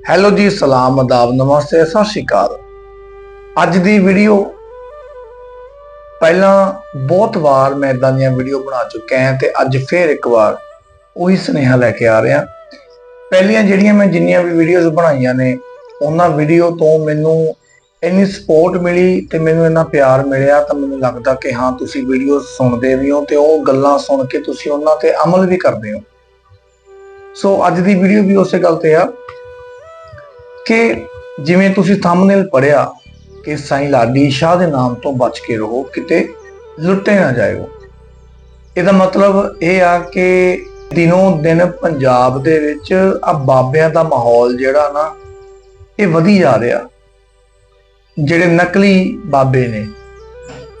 Hello ਜੀ, ਸਲਾਮ ਅਦਾਬ ਨਮਸਤੇ, ਸਤਿ ਸ਼੍ਰੀ ਅਕਾਲ। ਅੱਜ ਦੀ ਵੀਡੀਓ, ਪਹਿਲਾਂ ਬਹੁਤ ਵਾਰ ਮੈਂ ਇਦਾਂ ਦੀਆਂ ਵੀਡੀਓ ਬਣਾ ਚੁੱਕਿਆ ਹਾਂ ਤੇ ਅੱਜ ਫੇਰ ਇੱਕ ਵਾਰ ਉਹੀ ਸੁਨੇਹਾ ਲੈ ਕੇ ਆ ਰਿਹਾ। ਪਹਿਲੀਆਂ ਜਿਹੜੀਆਂ ਮੈਂ ਜਿੰਨੀਆਂ ਵੀ ਵੀਡੀਓਜ਼ ਬਣਾਈਆਂ ਨੇ, ਉਹਨਾਂ ਵੀਡੀਓ ਤੋਂ ਮੈਨੂੰ ਇੰਨੀ ਸਪੋਰਟ ਮਿਲੀ ਤੇ ਮੈਨੂੰ ਇੰਨਾ ਪਿਆਰ ਮਿਲਿਆ ਤਾਂ ਮੈਨੂੰ ਲੱਗਦਾ ਕਿ ਹਾਂ, ਤੁਸੀਂ ਵੀਡੀਓ ਸੁਣਦੇ ਵੀ ਹੋ ਤੇ ਉਹ ਗੱਲਾਂ ਸੁਣ ਕੇ ਤੁਸੀਂ ਉਹਨਾਂ ਤੇ ਅਮਲ ਵੀ ਕਰਦੇ ਹੋ। ਸੋ ਅੱਜ ਦੀ ਵੀਡੀਓ ਵੀ ਉਸੇ ਗੱਲ ਤੇ ਆ। ਕਿ ਜਿਵੇਂ ਤੁਸੀਂ ਥੰਬਨੇਲ ਪੜਿਆ ਕਿ ਸਾਈਂ ਲਾਡੀ ਸ਼ਾਹ ਦੇ ਨਾਮ ਤੋਂ ਬਚ ਕੇ ਰਹੋ, ਕਿਤੇ ਲੁੱਟੇ ਨਾ ਜਾਇਓ। ਇਹਦਾ ਮਤਲਬ ਇਹ ਆ ਕਿ ਦਿਨੋਂ ਦਿਨ ਪੰਜਾਬ ਦੇ ਵਿੱਚ ਆ ਬਾਬਿਆਂ ਦਾ ਮਾਹੌਲ ਜਿਹੜਾ ਨਾ, ਇਹ ਵਧੀ ਜਾ ਰਿਹਾ। ਜਿਹੜੇ ਨਕਲੀ ਬਾਬੇ ਨੇ,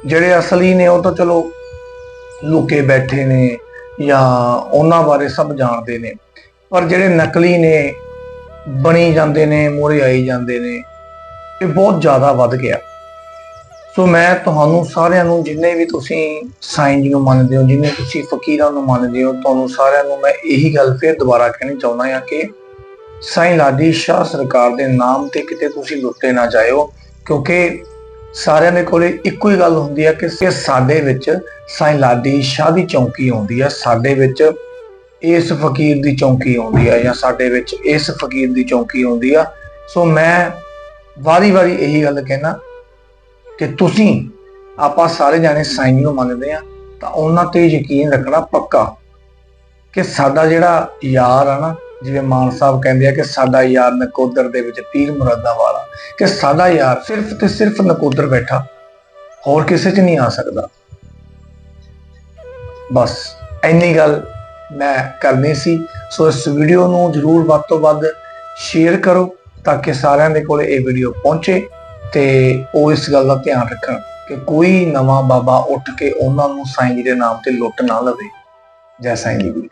ਜਿਹੜੇ ਅਸਲੀ ਨੇ, ਉਹ ਤਾਂ ਚਲੋ ਲੁਕੇ ਬੈਠੇ ਨੇ ਜਾਂ ਉਹਨਾਂ ਬਾਰੇ ਸਭ ਜਾਣਦੇ ਨੇ, ਪਰ ਜਿਹੜੇ ਨਕਲੀ ਨੇ ਬਣੀ ਜਾਂਦੇ ਨੇ ਮੋਰੇ ਆਈ ਜਾਂਦੇ ਨੇ, ਇਹ ਬਹੁਤ ਜ਼ਿਆਦਾ ਵੱਧ ਗਿਆ। ਸੋ ਮੈਂ ਤੁਹਾਨੂੰ ਸਾਰਿਆਂ ਨੂੰ, ਜਿੰਨੇ ਵੀ ਤੁਸੀਂ ਸਾਈਂ ਜੀ ਨੂੰ ਮੰਨਦੇ ਹੋ, ਜਿੰਨੇ ਤੁਸੀਂ ਫਕੀਰਾਂ ਨੂੰ ਮੰਨਦੇ ਹੋ, ਤੁਹਾਨੂੰ ਸਾਰਿਆਂ ਨੂੰ ਮੈਂ ਇਹੀ ਗੱਲ ਫਿਰ ਦੁਬਾਰਾ ਕਹਿਣੀ ਚਾਹੁੰਦਾ ਹਾਂ ਕਿ ਸਾਈਂ ਲਾਡੀ ਸ਼ਾਹ ਸਰਕਾਰ ਦੇ ਨਾਮ ਤੇ ਕਿਤੇ ਤੁਸੀਂ ਲੁੱਟੇ ਨਾ ਜਾਇਓ, ਕਿਉਂਕਿ ਸਾਰਿਆਂ ਦੇ ਕੋਲੇ ਇੱਕੋ ਹੀ ਗੱਲ ਹੁੰਦੀ ਹੈ ਕਿ ਸਾਡੇ ਵਿੱਚ ਸਾਈਂ ਲਾਡੀ ਸ਼ਾਹ ਦੀ ਚੌਂਕੀ ਆਉਂਦੀ ਹੈ, ਸਾਡੇ ਵਿੱਚ ਇਸ ਫਕੀਰ ਦੀ ਚੌਂਕੀ ਆਉਂਦੀ ਆ ਜਾਂ ਸਾਡੇ ਵਿੱਚ ਇਸ ਫਕੀਰ ਦੀ ਚੌਂਕੀ ਆਉਂਦੀ ਆ। ਸੋ ਮੈਂ ਵਾਰੀ-ਵਾਰੀ ਇਹੀ ਗੱਲ ਕਹਿਣਾ ਕਿ ਤੁਸੀਂ, ਆਪਾਂ ਸਾਰੇ ਜਾਣੇ ਸਾਈਂ ਨੂੰ ਮੰਨਦੇ ਆ, ਤਾਂ ਉਹਨਾਂ ਤੇ ਯਕੀਨ ਰੱਖਣਾ ਪੱਕਾ ਕਿ ਸਾਡਾ ਜਿਹੜਾ ਯਾਰ ਆ ਨਾ, ਜਿਵੇਂ ਮਾਨ ਸਾਹਿਬ ਕਹਿੰਦੇ ਆ ਕਿ ਸਾਡਾ ਯਾਰ ਨਕੋਦਰ ਦੇ ਵਿੱਚ ਪੀਰ ਮੁਰਾਦਾਂ ਵਾਲਾ, ਕਿ ਸਾਡਾ ਯਾਰ ਸਿਰਫ ਤੇ ਸਿਰਫ ਨਕੋਦਰ ਬੈਠਾ, ਹੋਰ ਕਿਸੇ 'ਚ ਨਹੀਂ ਆ ਸਕਦਾ। ਬਸ, ਇੰਨੀ ਗੱਲ ਮੈਂ ਕਰਨੀ ਸੀ। ਸੋ ਇਸ ਵੀਡੀਓ ਨੂੰ ਜਰੂਰ ਵੱਧ ਤੋਂ ਵੱਧ ਸ਼ੇਅਰ ਕਰੋ ਤਾਂ ਕਿ ਸਾਰਿਆਂ ਦੇ ਕੋਲ ਇਹ ਵੀਡੀਓ ਪਹੁੰਚੇ ਤੇ ਉਹ ਇਸ ਗੱਲ ਦਾ ਧਿਆਨ ਰੱਖਣ ਕਿ ਕੋਈ ਨਵਾਂ ਬਾਬਾ ਉੱਠ ਕੇ ਉਹਨਾਂ ਨੂੰ ਸਾਈਂ ਜੀ ਦੇ ਨਾਮ ਤੇ ਲੁੱਟ ਨਾ ਲਵੇ। ਜੈ ਸਾਈਂ ਜੀ